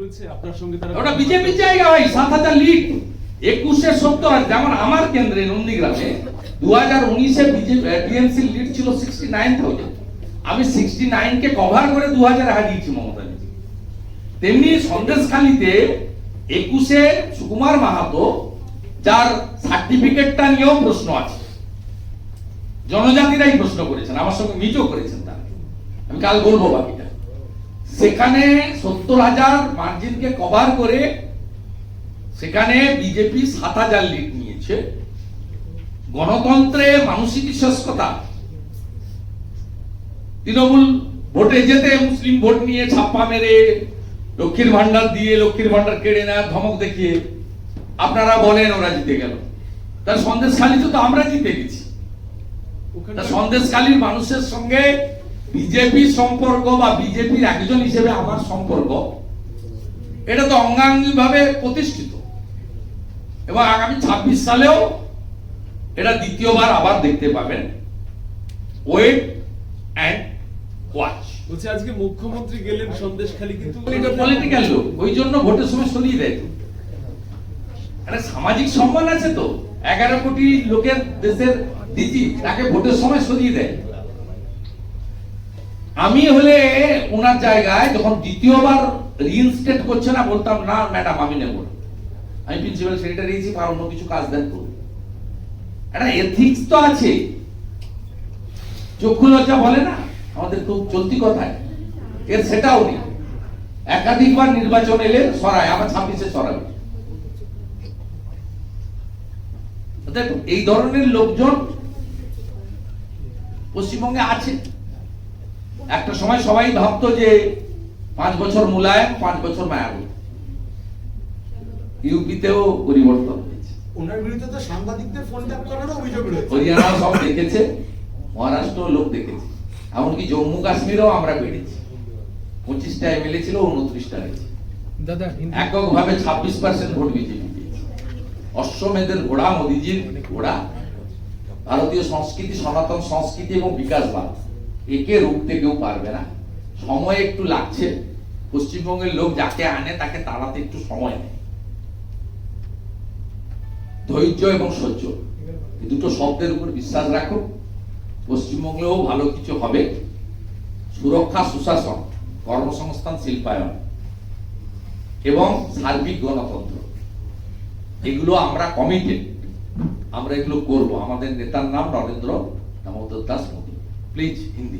রয়েছে, আপনার সঙ্গে তারা ওটা বিজেপির জায়গা ভাই, সাত হাজার লিড। একুশে সত্তর যেমন আমার কেন্দ্রে নন্দীগ্রামে দু হাজার উনিশে টিএমসি লিড ছিল সিক্সটি নাইন থাউজেন্ড আমি সিক্সটি কভার করে দু হাজার হারিয়েছি মমতা তেমনি সন্দেশখালীতে একুশে সুকুমার মাহাতো, যার সার্টিফিকেটটা নিয়েও প্রশ্ন আছে। জনজাতিরাই প্রশ্ন করেছেন, আমার সঙ্গে মিটও করেছেন তারা। আমি কাল বলব বাকিটা সেখানে সত্তর হাজার মার্জিনকে কভার করে সেখানে বিজেপি সাত হাজার লিড নিয়েছে। গণতন্ত্রে মানসিক বিশ্বস্ততা। তৃণমূল ভোটে যেতে মুসলিম ভোট নিয়ে ছাপ্পা মেরে লক্ষ্মীর ভান্ডার দিয়ে লক্ষ্মীর ভান্ডার কেড়ে নেওয়ার ধমক দেখিয়ে আপনারা বলেন ওরা জিতে গেল। তার সন্দেশখালিতে তো আমরা জিতে গেছি। সন্দেশকালীর মানুষের সঙ্গে বিজেপির সম্পর্ক বা বিজেপির একজন হিসেবে আমার সম্পর্ক এটা তো অঙ্গাঙ্গি ভাবে প্রতিষ্ঠিত। এবং আগামী ছাব্বিশ সালেও এটা দ্বিতীয়বার আবার দেখতে পাবেন। ওয়েট অ্যান্ড ওয়াচ বলছে আজকে মুখ্যমন্ত্রী গেলেন সন্দেশখালী কিন্তু এটা পলিটিক্যাল লোক ওই জন্য ভোটের সময় সরিয়ে দেয়। একটা সামাজিক সম্মান আছে তো। এগারো কোটি লোকের দেশের দিদি তাকে ভোটের সময় সরিয়ে দেয়। আমি হলে ওনার জায়গায় যখন দ্বিতীয়বার রিইনস্টেট করছে না, বলতাম, না, ম্যাডাম, আমি নেব। আমি প্রিন্সিপাল সেক্রেটারি হিসেবে আর অন্য কিছু কাজ দেন করুন। একটা এথিক্স তো আছে। চক্ষু লজ্জা বলে না, আমাদের খুব চলতি কথায়। এর সেটাও নেই। একাধিকবার নির্বাচন এলে সরায় আমার ছাব্বিশে সরাবে। এই ধরনের লোকজন পশ্চিমবঙ্গে আছে। একটা সময় সবাই ভাবতো যে পাঁচ বছর মুলায়ম পাঁচ বছর মায়াবী। ইউপিতেও পরিবর্তন হয়েছে। ওনার বিরুদ্ধে তো সাংবাদিকদের ফোন ট্যাপ করারও অভিযোগ রয়েছে। হরিয়ানা সব দেখেছে মহারাষ্ট্র লোক দেখেছে। এমনকি জম্মু কাশ্মীরেও আমরা বেড়েছি পঁচিশটা এমএলএ ছিল উনত্রিশটা হয়েছে। এককভাবে ছাব্বিশ পার্সেন্ট ভোট বিজেপি পেয়েছে অশ্বমেধের ঘোড়া মোদিজির ঘোড়া। ভারতীয় সংস্কৃতি সনাতন সংস্কৃতি এবং বিকাশবাদ একে রুখতে কেউ পারবে না। সময় একটু লাগছে। পশ্চিমবঙ্গের লোক যাকে আনে, তাকে তাড়াতে একটু সময় নেয়। ধৈর্য এবং সহ্য, এই দুটো শব্দের উপর বিশ্বাস রাখো। পশ্চিমবঙ্গেও ভালো কিছু হবে। সুরক্ষা, সুশাসন, কর্মসংস্থান, শিল্পায়ন এবং সার্বিক গণতন্ত্র। এগুলো আমরা কমিটেড আমরা এগুলো করব। আমাদের নেতার নাম নরেন্দ্র দামোদর দাস মোদী। प्लीज़ हिंदी